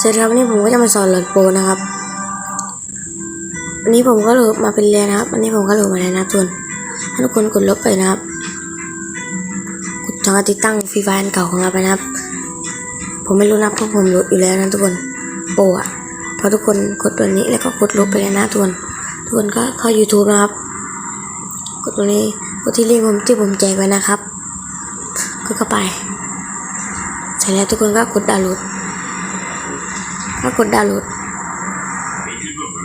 สวัสดีครับวันนี้ผมก็จะมาสอนหลดโปนะครับวันนี้ผมก็โหลดมาเป็นเรียนนะครับวันนี้ผมก็โหลดมาแล้วนะทุกคนถ้าทุกคนกดลบไปนะครับกดทางติดตั้งฟรีไฟล์อันเก่าของเราไปนะครับ ผมไม่รู้นะเพราะผมโหลดอยู่แล้วนะทุกคนโปอะพอทุกคนกดตัวนี้แล้วก็กดลบไปเลยนะทุกคนทุกคนก็เข้า YouTube นะครับ กดตรงนี้กดที่ลิงก์ผมที่ผมแจกไว้นะครับกดเข้าไปเสร็จแล้วทุกคนก็กดดาวน์โหลด ถ้ากดดาวน์โหลด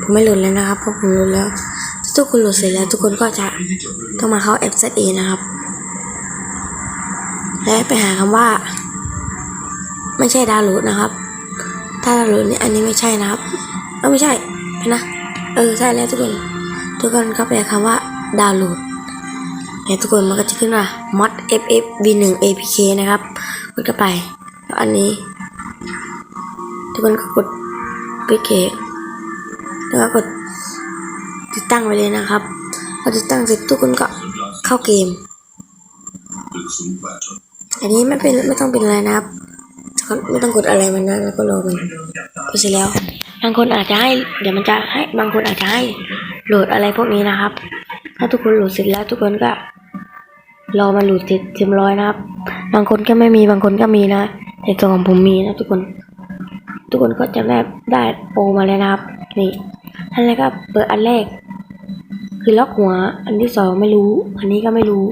ผมไม่โหลดแล้วนะครับเพราะผมโหลดแล้วถ้าทุกคนโหลดเสร็จแล้ว ทุกคนก็จะต้องมาเข้าแอป ZA นะครับ และไปหาคำว่า ไม่ใช่ดาวน์โหลดนะครับ ถ้าดาวน์โหลดนี่อันนี้ไม่ใช่นะครับเออไม่ใช่ไปนะเออใช่แล้วทุกคน ทุกคนก็ไปหาคำว่าดาวน์โหลดแล้วทุกคนมันก็จะขึ้นว่า mod ff v1 apk นะครับกดเข้าไปแล้วอันนี้ กคนก็กดปิดเกมแล้วก็กดติดตั้งไปเลยนะครับพอติดตั้งเสร็จทุกคนก็เข้าเกม อันนี้ไม่เป็นไม่ต้องเป็นอะไรนะครับไม่ต้องกดอะไรมันนะแล้วก็รอมันพอเสร็จแล้ว บางคนอาจจะให้เดี๋ยวมันจะให้บางคนอาจจะให้โหลดอะไรพวกนี้นะครับ ถ้าทุกคนโหลดเสร็จแล้วทุกคนก็รอมันโหลดเสร็จเต็มร้อยนะครับ บางคนก็ไม่มีบางคนก็มีนะแต่ตัวของผมมีนะทุกคน ทุกคนก็จะแบบได้โปรมาแล้วนะครับนี่อันแรกก็เปิดอันแรก คือล็อกหัว อันที่สองไม่รู้ อันนี้ก็ไม่รู้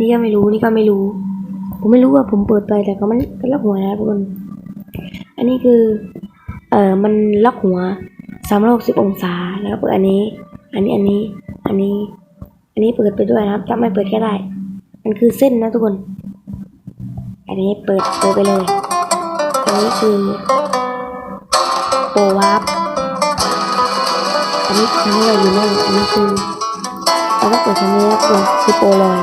นี่ก็ไม่รู้นี่ก็ไม่รู้ ผมไม่รู้ว่าผมเปิดไปแต่ก็มันก็ล็อกหัวนะทุกคน อันนี้คือ เอ่อมันล็อกหัวสามร้อยหกสิบองศาแล้วเปิดอันนี้ อันนี้อันนี้ อันนี้ อันนี้เปิดไปด้วยนะครับถ้าไม่เปิดก็ได้มันคือเส้นนะทุกคน อันนี้เปิดเปิดไปเลย อันนี้คือ โปรวาร์ปอันนี้ทำให้เราอยู่นั่งอันนี้คือเราก็เปิดทางนี้แล้วคือคือโปรลอย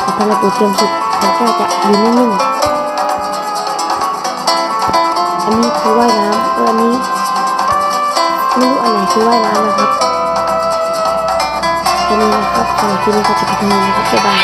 แต่ถ้าเราเปิดเต็มสุดมันก็จะอยู่นิ่งๆอันนี้คือว่ายน้ำเอออันนี้ไม่รู้อันไหนคือว่ายน้ำนะครับอันนี้นะครับสำหรับที่นี้ก็จะเป็นเท่านี้นะครับบ๊ายบาย